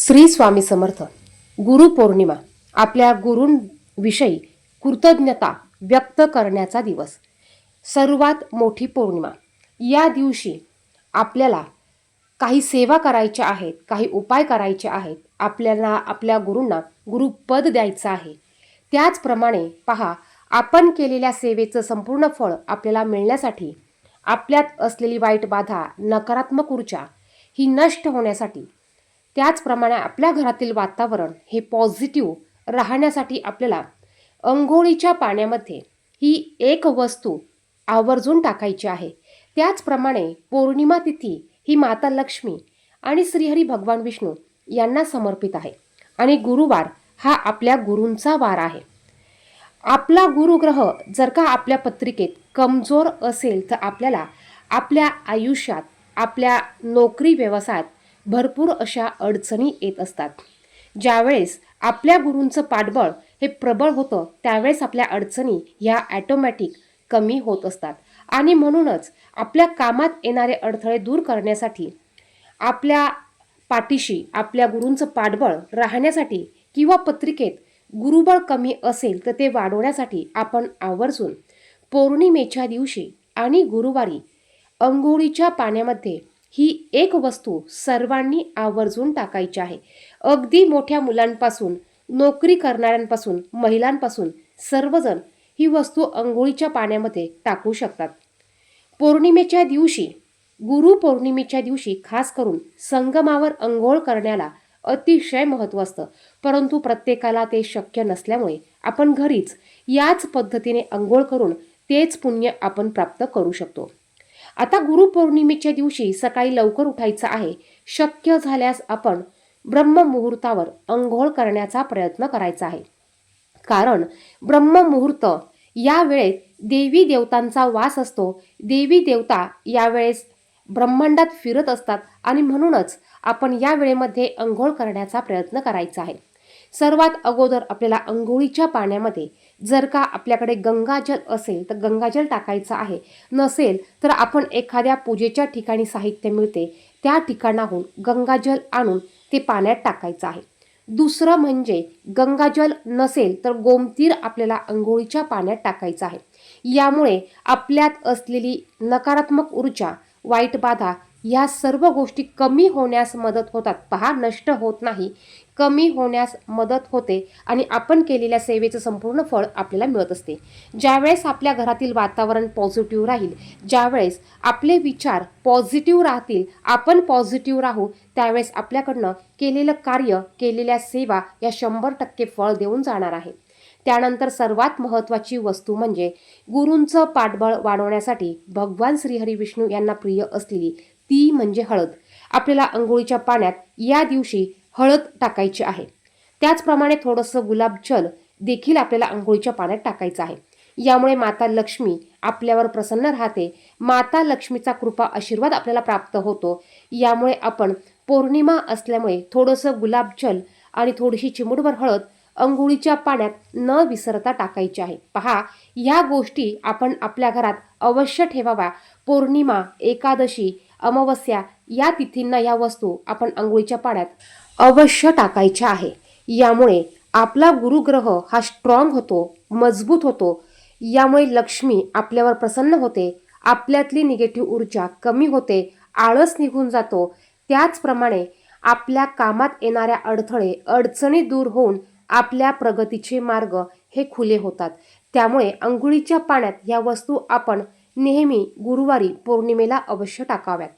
श्री स्वामी समर्थ. गुरुपौर्णिमा आपल्या गुरूंविषयी कृतज्ञता व्यक्त करण्याचा दिवस. सर्वात मोठी पौर्णिमा. या दिवशी आपल्याला काही सेवा करायच्या आहेत काही उपाय करायचे आहेत आपल्याला आपल्या गुरूंना गुरुपद द्यायचं आहे. त्याचप्रमाणे पहा आपण केलेल्या सेवेचं संपूर्ण फळ आपल्याला मिळण्यासाठी आपल्यात असलेली वाईट बाधा नकारात्मक ऊर्जा ही नष्ट होण्यासाठी त्याचप्रमाणे आपल्या घरातील वातावरण हे पॉझिटिव्ह राहण्यासाठी आपल्याला अंघोळीच्या पाण्यामध्ये ही एक वस्तू आवर्जून टाकायची आहे. त्याचप्रमाणे पौर्णिमा तिथी ही माता लक्ष्मी आणि श्रीहरी भगवान विष्णू यांना समर्पित आहे आणि गुरुवार हा आपल्या गुरूंचा वार आहे. आपला गुरुग्रह जर का आपल्या पत्रिकेत कमजोर असेल तर आपल्याला आपल्या आयुष्यात आपल्या नोकरी व्यवसायात भरपूर अशा अडचणी येत असतात. ज्यावेळेस आपल्या गुरूंचं पाठबळ हे प्रबळ होतं त्यावेळेस आपल्या अडचणी ह्या ॲटोमॅटिक कमी होत असतात. आणि म्हणूनच आपल्या कामात येणारे अडथळे दूर करण्यासाठी आपल्या पाठीशी आपल्या गुरूंचं पाठबळ राहण्यासाठी किंवा पत्रिकेत गुरुबळ कमी असेल तर ते वाढवण्यासाठी आपण आवर्जून पौर्णिमेच्या दिवशी आणि गुरुवारी अंघोळीच्या पाण्यामध्ये ही एक वस्तू सर्वांनी आवर्जून टाकायची आहे. अगदी मोठ्या मुलांपासून नोकरी करणाऱ्यांपासून महिलांपासून सर्वजण ही वस्तू अंघोळीच्या पाण्यामध्ये टाकू शकतात. पौर्णिमेच्या दिवशी गुरु पौर्णिमेच्या दिवशी खास करून संगमावर अंघोळ करण्याला अतिशय महत्त्व असतं. परंतु प्रत्येकाला ते शक्य नसल्यामुळे आपण घरीच याच पद्धतीने अंघोळ करून तेच पुण्य आपण प्राप्त करू शकतो. आता गुरुपौर्णिमेच्या दिवशी सकाळी लवकर उठायचं आहे. शक्य झाल्यास आपण ब्रह्ममुहूर्तावर अंघोळ करण्याचा प्रयत्न करायचा आहे. कारण ब्रह्ममुहूर्त या वेळेत देवी देवतांचा वास असतो. देवी देवता यावेळेस ब्रह्मांडात फिरत असतात आणि म्हणूनच आपण या वेळेमध्ये अंघोळ करण्याचा प्रयत्न करायचा आहे. सर्वात अगोदर आपल्याला अंघोळीच्या पाण्यामध्ये जर का आपल्याकडे गंगाजल असेल तर गंगाजल टाकायचं आहे. नसेल तर आपण एखाद्या पूजेच्या ठिकाणी साहित्य मिळते. त्या ठिकाणाहून गंगाजल आणून ते पाण्यात टाकायचं आहे. दुसरं म्हणजे गंगाजल नसेल तर गोमतीर आपल्याला अंघोळीच्या पाण्यात टाकायचं आहे. यामुळे आपल्यात असलेली नकारात्मक ऊर्जा वाईट बाधा या सर्व गोष्टी कमी होण्यास मदत होतात. पहा नष्ट होत नाही कमी होण्यास मदत होते आणि आपण केलेल्या सेवेचं संपूर्ण फळ आपल्याला मिळत असते. ज्यावेळेस आपल्या घरातील वातावरण पॉझिटिव्ह राहील ज्यावेळेस आपले विचार पॉझिटिव्ह राहतील आपण पॉझिटिव्ह राहू त्यावेळेस आपल्याकडनं केलेलं कार्य केलेल्या सेवा या शंभर टक्के फळ देऊन जाणार आहे. त्यानंतर सर्वात महत्त्वाची वस्तू म्हणजे गुरूंचं पाठबळ वाढवण्यासाठी भगवान श्रीहरी विष्णू यांना प्रिय असलेली ती म्हणजे हळद. आपल्याला अंघोळीच्या पाण्यात या दिवशी हळद टाकायची आहे. त्याचप्रमाणे थोडंसं गुलाबजल देखील आपल्याला अंघोळीच्या पाण्यात टाकायचं आहे. यामुळे माता लक्ष्मी आपल्यावर प्रसन्न राहते. माता लक्ष्मीचा कृपा आशीर्वाद आपल्याला प्राप्त होतो. यामुळे आपण पौर्णिमा असल्यामुळे थोडंसं गुलाबजल आणि थोडीशी चिमुडभर हळद अंघोळीच्या पाण्यात न विसरता टाकायची आहे. पहा या गोष्टी आपण आपल्या घरात अवश्य ठेवाव्या. पौर्णिमा एकादशी अमावस्या या तिथींना या वस्तू आपण आंघोळीच्या पाण्यात अवश्य टाकायच्या आहे. यामुळे आपला गुरुग्रह हा स्ट्रॉंग होतो मजबूत होतो. यामुळे लक्ष्मी आपल्यावर प्रसन्न होते आपल्यातली निगेटिव्ह ऊर्जा कमी होते आळस निघून जातो. त्याचप्रमाणे आपल्या कामात येणाऱ्या अडथळे अडचणी दूर होऊन आपल्या प्रगतीचे मार्ग हे खुले होतात. त्यामुळे अंघोळीच्या पाण्यात या वस्तू आपण नेहमी गुरुवारी पौर्णिमेला अवश्य टाकाव्यात.